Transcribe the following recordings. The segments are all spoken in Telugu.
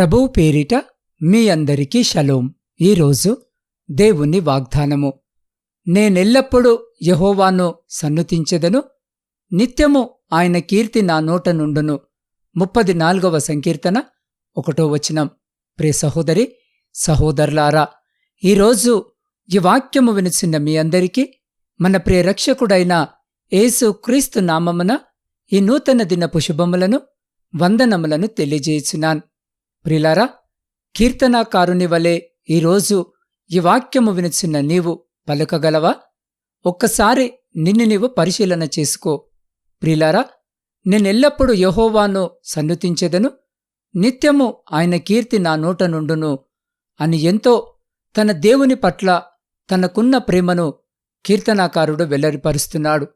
ప్రభువు పేరిట మీ అందరికీ షలోం. ఈరోజు దేవుని వాగ్దానము. నేనెల్లప్పుడూ యహోవాను సన్నుతించెదను. నిత్యము ఆయన కీర్తి నా నోట నుండును. ముప్పది నాలుగవ సంకీర్తన ఒకటో వచనం. ప్రే సహోదరి సహోదరులారా ఈరోజు ఈ వాక్యము వినిచిన మీ అందరికీ మన ప్రియ రక్షకుడైన యేసు క్రీస్తు నామమున ఈ నూతన దినపు శుభములను వందనములను తెలియజేయుచున్నాను. ప్రిలారా కీర్తనాకారుని వలె ఈరోజు ఈ వాక్యము వినిచిన నీవు పలుకగలవా? ఒక్కసారి నిన్ను నీవు పరిశీలన చేసుకో. ప్రిలారా నేనెల్లప్పుడూ యహోవాను సన్నుతించెదను. నిత్యము ఆయన కీర్తి నా నోట నుండును అని ఎంతో తన దేవుని పట్ల తనకున్న ప్రేమను కీర్తనాకారుడు వెల్లరిపరుస్తున్నాడు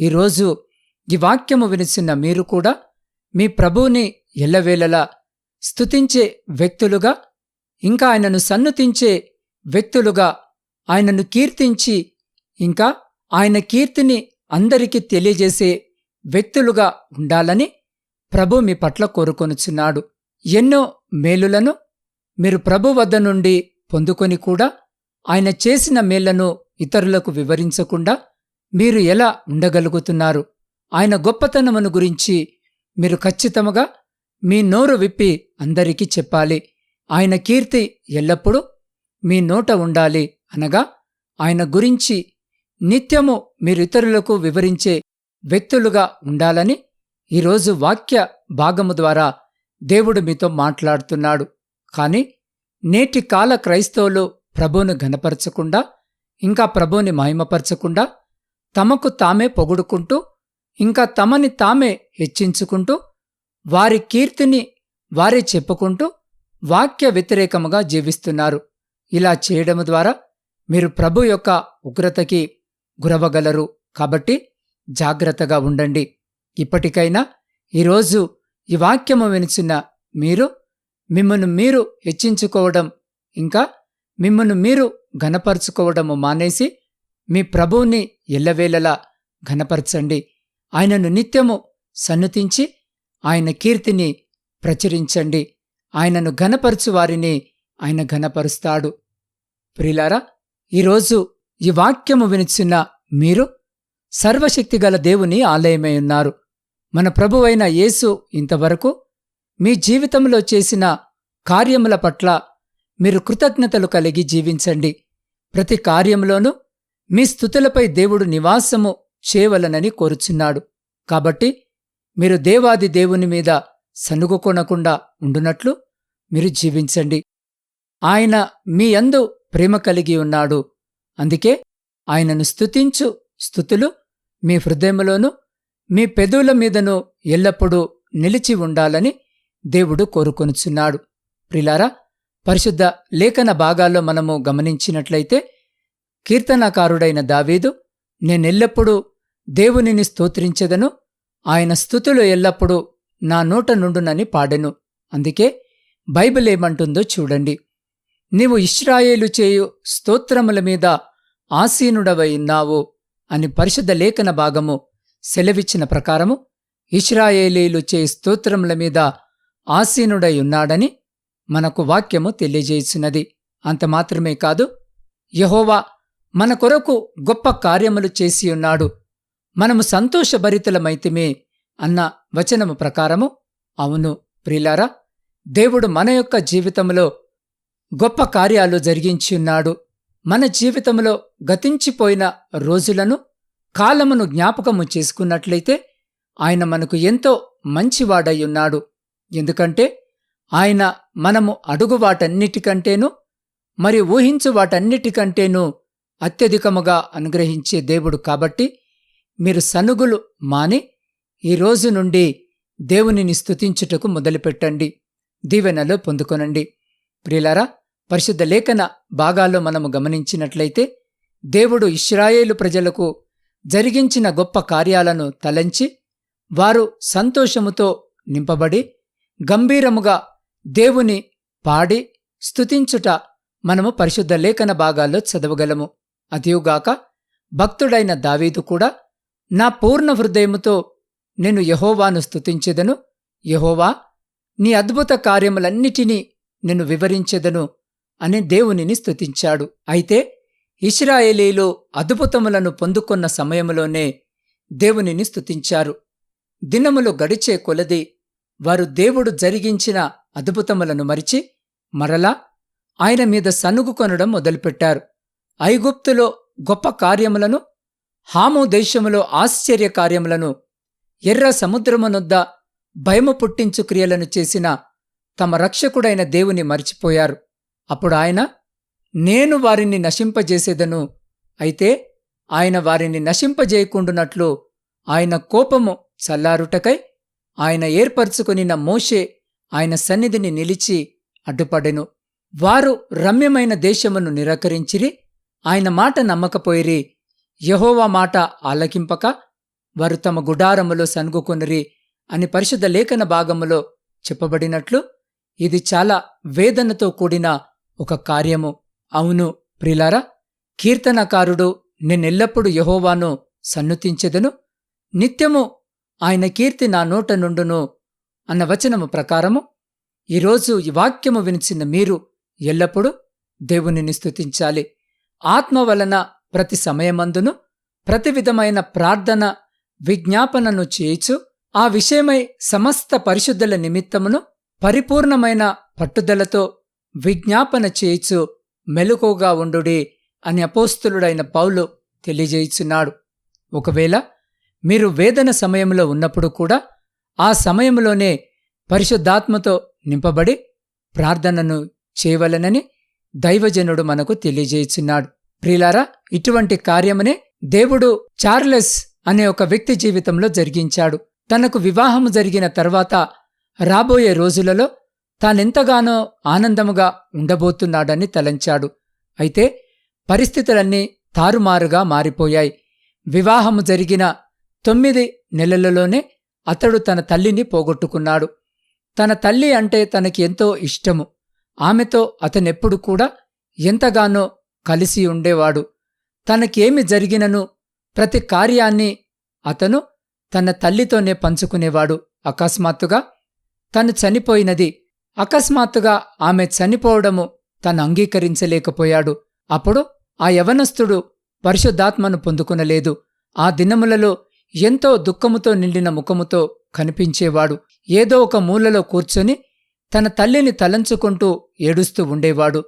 ఈరోజు ఈ వాక్యము వినిసిన మీరు కూడా మీ ప్రభువుని ఎల్లవేళలా స్తుతించే వ్యక్తులుగా ఇంకా ఆయనను సన్నుతించే వ్యక్తులుగా ఆయనను కీర్తించి ఇంకా ఆయన కీర్తిని అందరికీ తెలియజేసే వ్యక్తులుగా ఉండాలని ప్రభు మీ పట్ల కోరుకొనుచున్నాడు. ఎన్నో మేలులను మీరు ప్రభు వద్ద నుండి పొందుకొని కూడా ఆయన చేసిన మేళ్ళను ఇతరులకు వివరించకుండా మీరు ఎలా ఉండగలుగుతున్నారు? ఆయన గొప్పతనమును గురించి మీరు ఖచ్చితముగా మీ నోరు విప్పి అందరికీ చెప్పాలి. ఆయన కీర్తి ఎల్లప్పుడూ మీ నోట ఉండాలి అనగా ఆయన గురించి నిత్యము మీరితరులకు వివరించే వ్యక్తులుగా ఉండాలని ఈరోజు వాక్య భాగము ద్వారా దేవుడు మీతో మాట్లాడుతున్నాడు. కాని నేటి కాల క్రైస్తవులు ప్రభువును ఘనపరచకుండా ఇంకా ప్రభువుని మహిమపరచకుండా తమకు తామే పొగుడుకుంటూ ఇంకా తమని తామే హెచ్చించుకుంటూ వారి కీర్తిని వారే చెప్పుకుంటూ వాక్య వ్యతిరేకముగా జీవిస్తున్నారు. ఇలా చేయడం ద్వారా మీరు ప్రభు యొక్క ఉగ్రతకి గురవగలరు కాబట్టి జాగ్రత్తగా ఉండండి. ఇప్పటికైనా ఈరోజు ఈ వాక్యము వినిచిన మీరు మిమ్మల్ని మీరు హెచ్చించుకోవడం ఇంకా మిమ్మల్ని మీరు ఘనపరుచుకోవడము మానేసి మీ ప్రభువుని ఎల్లవేళలా ఘనపరచండి. ఆయనను నిత్యము సన్నతించి ఆయన కీర్తిని ప్రచురించండి. ఆయనను ఘనపరచు వారిని ఆయన ఘనపరుస్తాడు. ప్రిలారా ఈరోజు ఈ వాక్యము వినిచున్న మీరు సర్వశక్తిగల దేవుని ఆలయమై ఉన్నారు. మన ప్రభువైన యేసు ఇంతవరకు మీ జీవితంలో చేసిన కార్యముల పట్ల మీరు కృతజ్ఞతలు కలిగి జీవించండి. ప్రతి కార్యంలోనూ మీ స్థుతులపై దేవుడు నివాసము చేయవలనని కోరుచున్నాడు. కాబట్టి మీరు దేవాది దేవుని మీద సనుగుకొనకుండా ఉండునట్లు మీరు జీవించండి. ఆయన మీ అందు ప్రేమ కలిగి ఉన్నాడు. అందుకే ఆయనను స్తుతించు స్థుతులు మీ హృదయములోనూ మీ పెదవుల మీదను ఎల్లప్పుడూ నిలిచి ఉండాలని దేవుడు కోరుకొనుచున్నాడు. ప్రిలారా పరిశుద్ధ లేఖన భాగాల్లో మనము గమనించినట్లయితే కీర్తనకారుడైన దావీదు నేనెల్లప్పుడూ దేవునిని స్తోత్రించెదను ఆయన స్థుతులు ఎల్లప్పుడూ నా నోట నుండునని పాడెను. అందుకే బైబిల్ ఏమంటుందో చూడండి. నీవు ఇష్రాయేలు చేయు స్తోత్రముల మీద ఆసీనుడవై ఉన్నావు అని పరిశుద్ధ లేఖన భాగము సెలవిచ్చిన ప్రకారము ఇష్రాయేలీలు చే స్తోత్రముల మీద ఆసీనుడై ఉన్నాడని మనకు వాక్యము తెలియజేసినది. అంత మాత్రమే కాదు యహోవా మన కొరకు గొప్ప కార్యములు చేసి ఉన్నాడు. మనము సంతోషభరితులమైతిమే అన్న వచనము ప్రకారము అవును ప్రిలారా దేవుడు మన యొక్క జీవితంలో గొప్ప కార్యాలు జరిగించున్నాడు మన జీవితంలో గతించిపోయిన రోజులను కాలమును జ్ఞాపకము చేసుకున్నట్లయితే ఆయన మనకు ఎంతో మంచివాడయ్యున్నాడు. ఎందుకంటే ఆయన మనము అడుగు వాటన్నిటికంటేనూ మరి ఊహించు వాటన్నిటికంటేనూ అత్యధికముగా అనుగ్రహించే దేవుడు కాబట్టి మీరు సనుగులు మాని ఈ రోజు నుండి దేవునిని స్తుతించుటకు మొదలుపెట్టండి. దీవెనలో పొందుకొనండి. ప్రియులారా పరిశుద్ధ లేఖన భాగాల్లో మనము గమనించినట్లయితే దేవుడు ఇస్రాయేలు ప్రజలకు జరిగించిన గొప్ప కార్యాలను తలంచి వారు సంతోషముతో నింపబడి గంభీరముగా దేవుని పాడి స్తుతించుట మనము పరిశుద్ధ లేఖన భాగాల్లో చదవగలము. అదియుగాక భక్తుడైన దావీదు కూడా నా పూర్ణ హృదయముతో నేను యహోవాను స్తుతించెదను. యహోవా నీ అద్భుత కార్యములన్నిటినీ నేను వివరించెదను అని దేవునిని స్తుతించాడు. అయితే ఇస్రాయేలీలో అద్భుతములను పొందుకున్న సమయములోనే దేవునిని స్తుతించారు. దినములు గడిచే కొలది వారు దేవుడు జరిగించిన అద్భుతములను మరిచి మరలా ఆయన మీద సనుగు కొనడం మొదలుపెట్టారు. ఐగుప్తులో గొప్ప కార్యములను హాము దేశములో ఆశ్చర్య కార్యములను ఎర్ర సముద్రమునొద్ద భయము పుట్టించు క్రియలను చేసిన తమ రక్షకుడైన దేవుని మరిచిపోయారు. అప్పుడు ఆయన నేను వారిని నశింపజేసేదను అయితే ఆయన వారిని నశింపజేయకుండునట్లు ఆయన కోపము చల్లారుటకై ఆయన ఏర్పరచుకొనిన మోషే ఆయన సన్నిధిని నిలిచి అడ్డుపడెను. వారు రమ్యమైన దేశమును నిరాకరించిరి ఆయన మాట నమ్మకపోయిరి యహోవా మాట ఆలకింపక వారు తమ గుడారములో సనుగుకొనిరి అని పరిశుద్ధ లేఖన భాగములో చెప్పబడినట్లు ఇది చాలా వేదనతో కూడిన ఒక కార్యము. అవును ప్రిలారా కీర్తనకారుడు నేనెల్లప్పుడు యహోవాను సన్నుతించెదను. నిత్యము ఆయన కీర్తి నా నోట నుండును అన్న వచనము ప్రకారము ఈరోజు ఈ వాక్యము వినిచిన మీరు ఎల్లప్పుడూ దేవునిని స్తుతించాలి. ఆత్మ వలన ప్రతి సమయమందును ప్రతి విధమైన ప్రార్థన విజ్ఞాపనను చేయుచు ఆ విషయమై సమస్త పరిశుద్ధుల నిమిత్తమును పరిపూర్ణమైన పట్టుదలతో విజ్ఞాపన చేయుచు మెలకుగా ఉండుడి అని అపోస్తులుడైన పౌలు తెలియజేయుచున్నాడు. ఒకవేళ మీరు వేదన సమయంలో ఉన్నప్పుడు కూడా ఆ సమయంలోనే పరిశుద్ధాత్మతో నింపబడి ప్రార్థనను చేయవలనని దైవజనుడు మనకు తెలియజేయుచున్నాడు. ప్రిలారా ఇటువంటి కార్యమునే దేవుడు చార్లెస్ అనే ఒక వ్యక్తి జీవితంలో జరిగించాడు. తనకు వివాహము జరిగిన తర్వాత రాబోయే రోజులలో తానెంతగానో ఆనందముగా ఉండబోతున్నాడని తలంచాడు. అయితే పరిస్థితులన్నీ తారుమారుగా మారిపోయాయి. వివాహము జరిగిన తొమ్మిది నెలలలోనే అతడు తన తల్లిని పోగొట్టుకున్నాడు. తన తల్లి అంటే తనకి ఎంతో ఇష్టము. ఆమెతో అతనెప్పుడు కూడా ఎంతగానో కలిసి ఉండేవాడు. తనకేమి జరిగినను ప్రతి కార్యాన్ని అతను తన తల్లితోనే పంచుకునేవాడు. అకస్మాత్తుగా తను చనిపోయినది. అకస్మాత్తుగా ఆమె చనిపోవడము తను అంగీకరించలేకపోయాడు. అప్పుడు ఆ యవనస్థుడు పరిశుద్ధాత్మను పొందుకునలేదు. ఆ దినములలో ఎంతో దుఃఖముతో నిండిన ముఖముతో కనిపించేవాడు. ఏదో ఒక మూలలో కూర్చొని తన తల్లిని తలంచుకుంటూ ఏడుస్తూ ఉండేవాడు.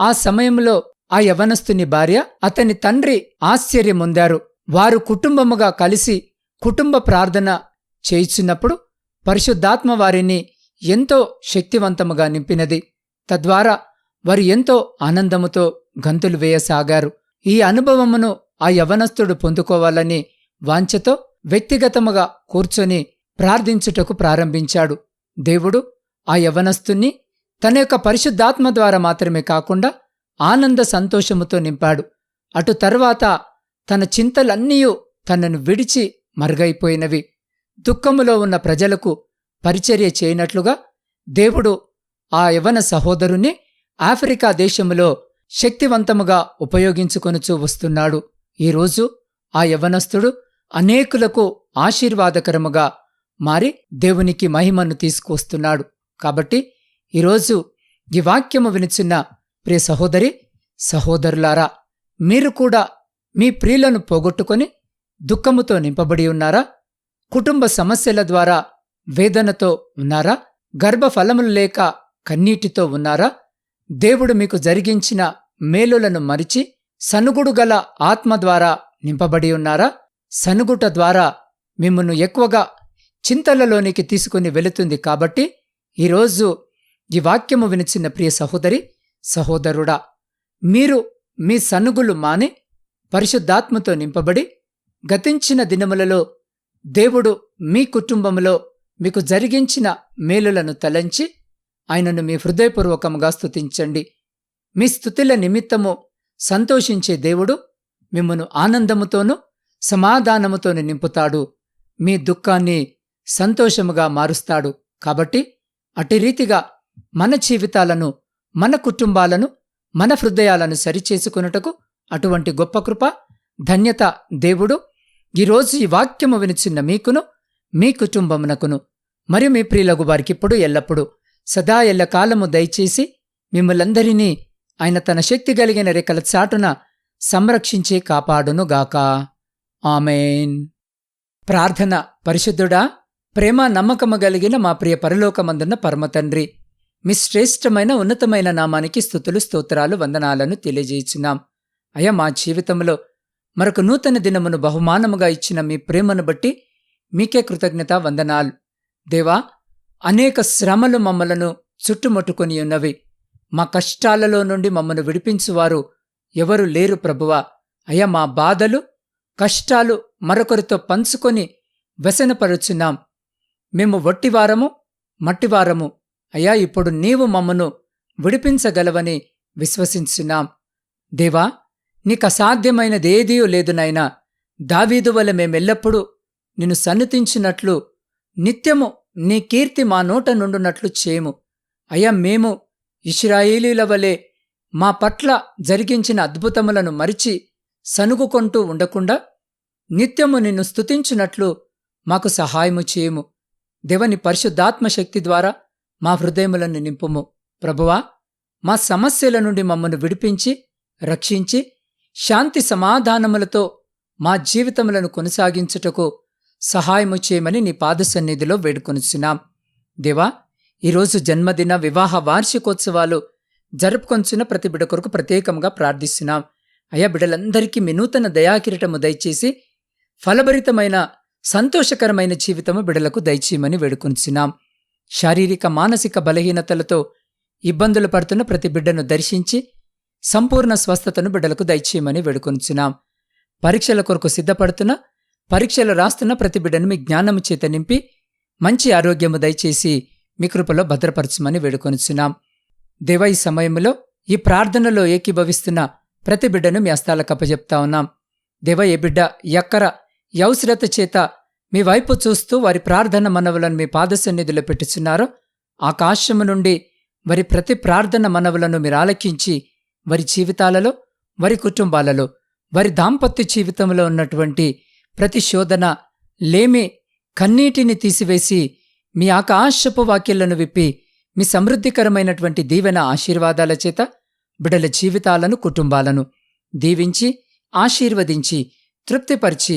ఆ సమయంలో ఆ యవనస్తుని భార్య అతని తండ్రి ఆశ్చర్యముందారు. వారు కుటుంబముగా కలిసి కుటుంబ ప్రార్థన చేయిచున్నప్పుడు పరిశుద్ధాత్మ వారిని ఎంతో శక్తివంతముగా నింపినది. తద్వారా వారు ఎంతో ఆనందముతో గంతులు వేయసాగారు. ఈ అనుభవమును ఆ యవనస్తుడు పొందుకోవాలని వాంఛతో వ్యక్తిగతముగా కూర్చొని ప్రార్థించుటకు ప్రారంభించాడు. దేవుడు ఆ యవనస్తుణ్ణి తన యొక్క పరిశుద్ధాత్మ ద్వారా మాత్రమే కాకుండా ఆనంద సంతోషముతో నింపాడు. అటు తర్వాత తన చింతలన్నీయూ తనను విడిచి మరుగైపోయినవి. దుఃఖములో ఉన్న ప్రజలకు పరిచర్య చేయనట్లుగా దేవుడు ఆ యవన సహోదరుని ఆఫ్రికా దేశములో శక్తివంతముగా ఉపయోగించుకొనుచూ వస్తున్నాడు. ఈరోజు ఆ యవనస్థుడు అనేకులకు ఆశీర్వాదకరముగా మారి దేవునికి మహిమను తీసుకువస్తున్నాడు. కాబట్టి ఈరోజు ఈ వాక్యము వినిచున్న ప్రియ సహోదరి సహోదరులారా మీరు కూడా మీ ప్రియులను పోగొట్టుకొని దుఃఖముతో నింపబడి ఉన్నారా? కుటుంబ సమస్యల ద్వారా వేదనతో ఉన్నారా? గర్భఫలములు లేక కన్నీటితో ఉన్నారా? దేవుడు మీకు జరిగించిన మేలులను మరిచి సనుగుడు గల ఆత్మ ద్వారా నింపబడి ఉన్నారా? సనుగుట ద్వారా మిమ్మల్ని ఎక్కువగా చింతలలోనికి తీసుకుని వెళుతుంది కాబట్టి ఈరోజు ఈ వాక్యము వినిచిన ప్రియ సహోదరి సహోదరుడా మీరు మీ సనుగులు మాని పరిశుద్ధాత్మతో నింపబడి గతించిన దినములలో దేవుడు మీ కుటుంబములో మీకు జరిగించిన మేలులను తలంచి ఆయనను మీ హృదయపూర్వకంగా స్తుతించండి. మీ స్థుతుల నిమిత్తము సంతోషించే దేవుడు మిమ్మను ఆనందముతోనూ సమాధానముతోను నింపుతాడు. మీ దుఃఖాన్ని సంతోషముగా మారుస్తాడు. కాబట్టి అటు రీతిగా మన జీవితాలను మన కుటుంబాలను మన హృదయాలను సరిచేసుకొనుటకు అటువంటి గొప్ప కృప ధన్యత దేవుడు ఈరోజు ఈ వాక్యము వినిచిన్న మీకును మీ కుటుంబమునకును మరియు మీ ప్రియులకు వారికిప్పుడు ఎల్లప్పుడూ సదా ఎల్లకాలము దయచేసి మిమ్మలందరినీ ఆయన తన శక్తి కలిగిన రెక్కల చాటున సంరక్షించి కాపాడునుగాక. ఆమెన్. ప్రార్థన పరిశుద్ధుడా ప్రేమ నమ్మకము కలిగిన మా ప్రియ పరలోకమందున్న పరమతండ్రి మీ శ్రేష్టమైన ఉన్నతమైన నామానికి స్థుతులు స్తోత్రాలు వందనాలను తెలియజేయుచున్నాం. అయ్యా మా జీవితంలో మరొక నూతన దినమును బహుమానముగా ఇచ్చిన మీ ప్రేమను బట్టి మీకే కృతజ్ఞత వందనాలు. దేవా అనేక శ్రమలు మమ్మలను చుట్టుముట్టుకొని ఉన్నవి. మా కష్టాలలో నుండి మమ్మను విడిపించువారు ఎవరు లేరు ప్రభువా. అయ్యా మా బాధలు కష్టాలు మరొకరితో పంచుకొని వ్యసనపరుచున్నాం. మేము వట్టివారము మట్టివారము అయ్యా ఇప్పుడు నీవు మమ్మను విడిపించగలవని విశ్వసించున్నాం దేవా నీకు లేదు నాయనా. దావీదు వల్ల మేమెల్లప్పుడూ నిన్ను సన్నతించినట్లు నిత్యము నీ కీర్తి మా నోట నుండునట్లు చేయము. అయ్యా మేము ఇస్రాయేలీల వలె మా పట్ల జరిగించిన అద్భుతములను మరిచి సనుగుకొంటూ ఉండకుండా నిత్యము నిన్ను స్తుతించినట్లు మాకు సహాయము చేయము. దేవని పరిశుద్ధాత్మ శక్తి ద్వారా మా హృదయములను నింపుము. ప్రభువా మా సమస్యల నుండి మమ్మను విడిపించి రక్షించి శాంతి సమాధానములతో మా జీవితములను కొనసాగించుటకు సహాయము చేయమని నీ పాదసన్నిధిలో వేడుకొనుచున్నాం. దేవా ఈరోజు జన్మదిన వివాహ వార్షికోత్సవాలు జరుపుకొంచున్న ప్రతి బిడ కొరకు ప్రత్యేకంగా ప్రార్థిస్తున్నాం. అయ్యా బిడ్డలందరికీ మీ నూతన దయాకిరటము దయచేసి ఫలభరితమైన సంతోషకరమైన జీవితము బిడలకు దయచేయమని వేడుకొంచున్నాం శారీరక మానసిక బలహీనతలతో ఇబ్బందులు పడుతున్న ప్రతి బిడ్డను దర్శించి సంపూర్ణ స్వస్థతను బిడ్డలకు దయచేయమని వేడుకొంచున్నాం పరీక్షల కొరకు సిద్ధపడుతున్న పరీక్షలు రాస్తున్న ప్రతి బిడ్డను మీ జ్ఞానము చేత నింపి మంచి ఆరోగ్యము దయచేసి మీ కృపలో భద్రపరచమని వేడుకొనిచున్నాం దేవ ఈ సమయంలో ఈ ప్రార్థనలో ఏకీభవిస్తున్న ప్రతి బిడ్డను మీ హస్తాలకు అప్పజెప్తా ఉన్నాం. దేవ ఏ బిడ్డ ఎక్కర యౌశ్రత చేత మీ వైపు చూస్తూ వారి ప్రార్థన మనవులను మీ పాదసన్నిధిలో పెట్టుచున్నారో ఆకాశము నుండి వారి ప్రతి ప్రార్థన మనవులను మీరు ఆలకించి వారి జీవితాలలో వారి కుటుంబాలలో వారి దాంపత్య జీవితంలో ఉన్నటువంటి ప్రతి శోధన లేమి కన్నీటిని తీసివేసి మీ ఆకాశపు వాక్యలను విప్పి మీ సమృద్ధికరమైనటువంటి దీవెన ఆశీర్వాదాల చేత బిడల జీవితాలను కుటుంబాలను దీవించి ఆశీర్వదించి తృప్తిపరిచి